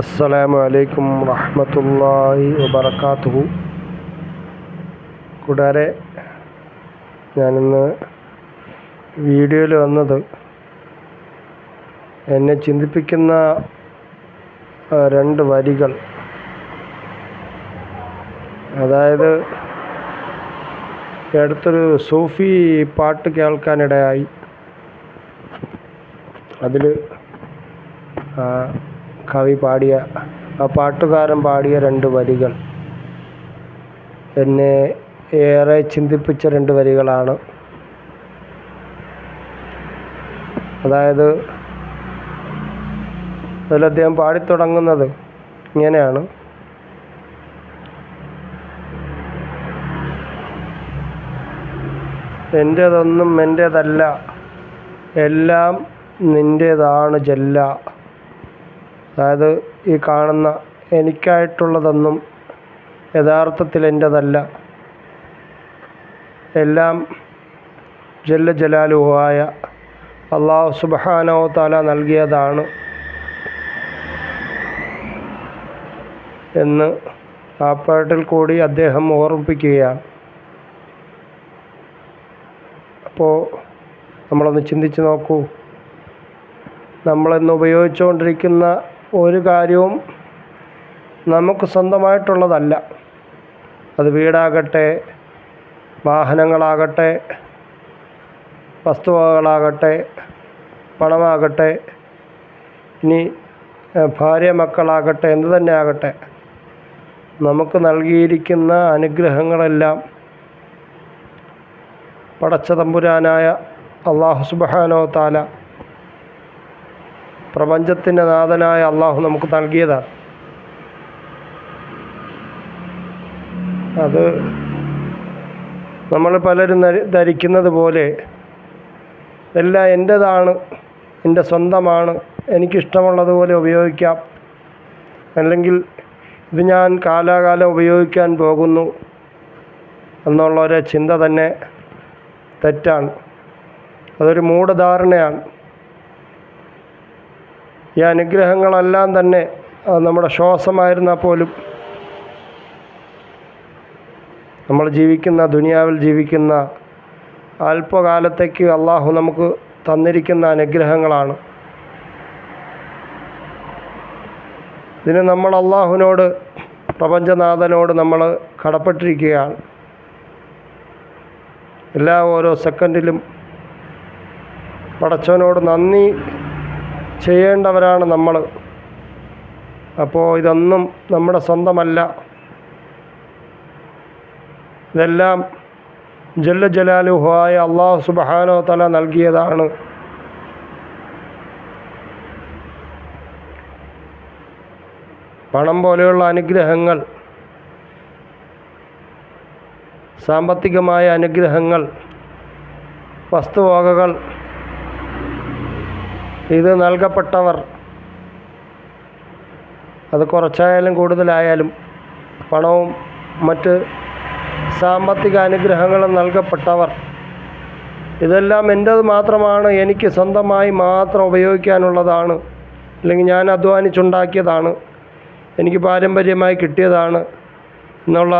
അസ്സലാമു അലൈക്കും റഹ്മത്തുള്ളാഹി വബറകാതുഹു. കൂടാരെ ഞാനിന്ന് വീഡിയോയിൽ വന്നത് എന്നെ ചിന്തിപ്പിക്കുന്ന രണ്ട് വരികൾ. അതായത് അടുത്തൊരു സൂഫി പാട്ട് കേൾക്കാനിടയായി. അതിൽ കവി പാടിയ ആ പാട്ടുകാരൻ പാടിയ രണ്ട് വരികൾ. എന്നെ ഏറെ ചിന്തിപ്പിച്ച രണ്ട് വരികളാണ്. അതായത് അതിൽ അദ്ദേഹം പാടിത്തുടങ്ങുന്നത് ഇങ്ങനെയാണ്. എന്റേതൊന്നും എന്റേതല്ല എല്ലാം നിന്റേതാണ് ജല്ല. അതായത് ഈ കാണുന്ന എനിക്കായിട്ടുള്ളതൊന്നും യഥാർത്ഥത്തിൽ എന്റെതല്ല. എല്ലാം ജല്ല ജലാലുഹായ അള്ളാഹു സുബാനോ താല നൽകിയതാണ് എന്ന് ആ പാട്ടിൽ കൂടി അദ്ദേഹം ഓർമ്മിപ്പിക്കുകയാണ്. അപ്പോൾ നമ്മളൊന്ന് ചിന്തിച്ച് നോക്കൂ. നമ്മളിന്ന് ഉപയോഗിച്ചുകൊണ്ടിരിക്കുന്ന ഒരു കാര്യവും നമുക്ക് സ്വന്തമായിട്ടുള്ളതല്ല. അത് വീടാകട്ടെ വാഹനങ്ങളാകട്ടെ വസ്തുവകകളാകട്ടെ പണമാകട്ടെ ഇനി ഭാര്യ മക്കളാകട്ടെ എന്തു തന്നെ ആകട്ടെ നമുക്ക് നൽകിയിരിക്കുന്ന അനുഗ്രഹങ്ങളെല്ലാം പടച്ച തമ്പുരാനായ അള്ളാഹു സുബാനോ താല പ്രപഞ്ചത്തിന്റെ നാഥനായ അള്ളാഹു നമുക്ക് നൽകിയതാണ്. അത് നമ്മൾ പലരും ധരി- ധരിക്കുന്നത് പോലെ എല്ലാം എന്റേതാണ് എന്റെ സ്വന്തമാണ് എനിക്കിഷ്ടമുള്ളതുപോലെ ഉപയോഗിക്കാം. അല്ലെങ്കിൽ ഇത് ഞാൻ കാലാകാലം ഉപയോഗിക്കാൻ പോകുന്നു എന്നുള്ള ഒരു ചിന്ത തന്നെ തെറ്റാണ്. അതൊരു മൂഢധാരണയാണ്. ഈ അനുഗ്രഹങ്ങളെല്ലാം തന്നെ നമ്മുടെ ശ്വാസമായിരുന്നാൽ പോലും നമ്മൾ ജീവിക്കുന്ന ദുനിയാവിൽ ജീവിക്കുന്ന അല്പകാലത്തേക്ക് അള്ളാഹു നമുക്ക് തന്നിരിക്കുന്ന അനുഗ്രഹങ്ങളാണ്. ഇതിന് നമ്മൾ അള്ളാഹുവിനോട് പ്രപഞ്ചനാഥനോട് നമ്മൾ കടപ്പെട്ടിരിക്കുകയാണ്. എല്ലാ ഓരോ സെക്കൻഡിലും പടച്ചവനോട് നന്ദി ചെയ്യേണ്ടവരാണ് നമ്മൾ. അപ്പോൾ ഇതൊന്നും നമ്മുടെ സ്വന്തമല്ല. ഇതെല്ലാം ജല്ല ജലാലുഹായ അള്ളാഹു സുബഹാനോ തല നൽകിയതാണ്. പണം പോലെയുള്ള അനുഗ്രഹങ്ങൾ സാമ്പത്തികമായ അനുഗ്രഹങ്ങൾ വസ്തുവകകൾ ഇത് നൽകപ്പെട്ടവർ. അത് കുറച്ചായാലും കൂടുതലായാലും പണവും മറ്റ് സാമ്പത്തിക അനുഗ്രഹങ്ങളും നൽകപ്പെട്ടവർ. ഇതെല്ലാം എന്റേത് മാത്രമാണ് എനിക്ക് സ്വന്തമായി മാത്രം ഉപയോഗിക്കാനുള്ളതാണ് അല്ലെങ്കിൽ ഞാൻ അധ്വാനിച്ചുണ്ടാക്കിയതാണ് എനിക്ക് പാരമ്പര്യമായി കിട്ടിയതാണ് എന്നുള്ള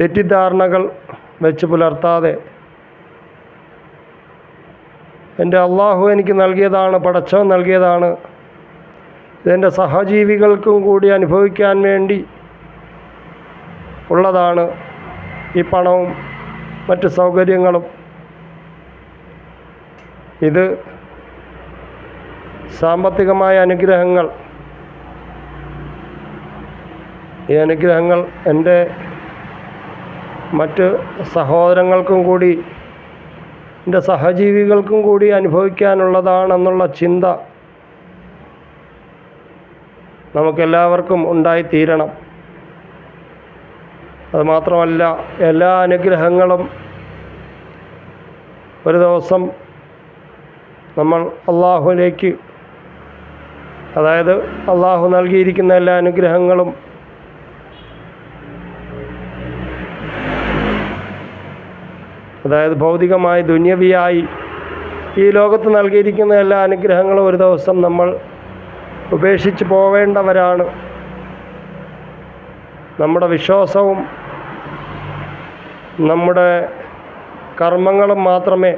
തെറ്റിദ്ധാരണകൾ വെച്ച് പുലർത്താതെ എന്റെ അള്ളാഹു എനിക്ക് നൽകിയതാണ് പടച്ചവൻ നൽകിയതാണ്. ഇതെന്റെ സഹജീവികൾക്കും കൂടി അനുഭവിക്കാൻ വേണ്ടി ഉള്ളതാണ് ഈ പണവും മറ്റ് സൗകര്യങ്ങളും. ഇത് സാമ്പത്തികമായ അനുഗ്രഹങ്ങൾ. ഈ അനുഗ്രഹങ്ങൾ എന്റെ മറ്റ് സഹോദരങ്ങൾക്കും കൂടി എന്റെ സഹജീവികൾക്കും കൂടി അനുഭവിക്കാനുള്ളതാണെന്നുള്ള ചിന്ത നമുക്കെല്ലാവർക്കും ഉണ്ടായിത്തീരണം. അതുമാത്രമല്ല എല്ലാ അനുഗ്രഹങ്ങളും ഒരു ദിവസം നമ്മൾ അള്ളാഹുലേക്ക് അതായത് അള്ളാഹു നൽകിയിരിക്കുന്ന എല്ലാ അനുഗ്രഹങ്ങളും അതായത് ഭൗതികമായി ദുന്യവിയായി ഈ ലോകത്ത് നൽകിയിരിക്കുന്ന എല്ലാ അനുഗ്രഹങ്ങളും ഒരു ദിവസം നമ്മൾ ഉപേക്ഷിച്ച് പോവേണ്ടവരാണ്. നമ്മുടെ വിശ്വാസവും നമ്മുടെ കർമ്മങ്ങളും മാത്രമേ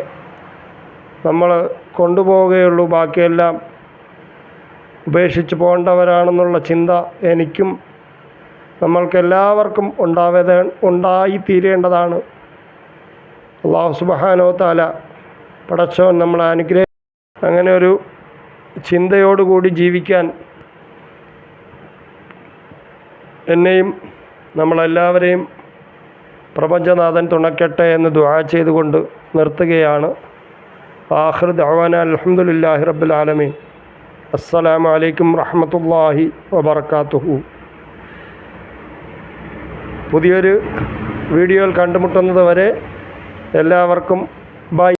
നമ്മൾ കൊണ്ടുപോവുകയുള്ളൂ. ബാക്കിയെല്ലാം ഉപേക്ഷിച്ച് പോകേണ്ടവരാണെന്നുള്ള ചിന്ത എനിക്കും നമ്മൾക്കെല്ലാവർക്കും ഉണ്ടാവേത ഉണ്ടായിത്തീരേണ്ടതാണ്. അള്ളാഹു സുബഹാനോ താല പടച്ചവൻ നമ്മളെ അനുഗ്രഹ അങ്ങനെ ഒരു ചിന്തയോടുകൂടി ജീവിക്കാൻ എന്നെയും നമ്മളെല്ലാവരെയും പ്രപഞ്ചനാഥൻ തുണക്കട്ടെ എന്ന് ദുആ ചെയ്തുകൊണ്ട് നിർത്തുകയാണ്. ആഖിർ ദവാന അലഹമുല്ലാഹി റബ്ബിൽ ആലമീൻ. അസ്സലാമു അലൈക്കും റഹ്മത്തുള്ളാഹി വബറകാതുഹു. പുതിയൊരു വീഡിയോയിൽ കണ്ടുമുട്ടുന്നത് വരെ എല്ലാവർക്കും ബൈ.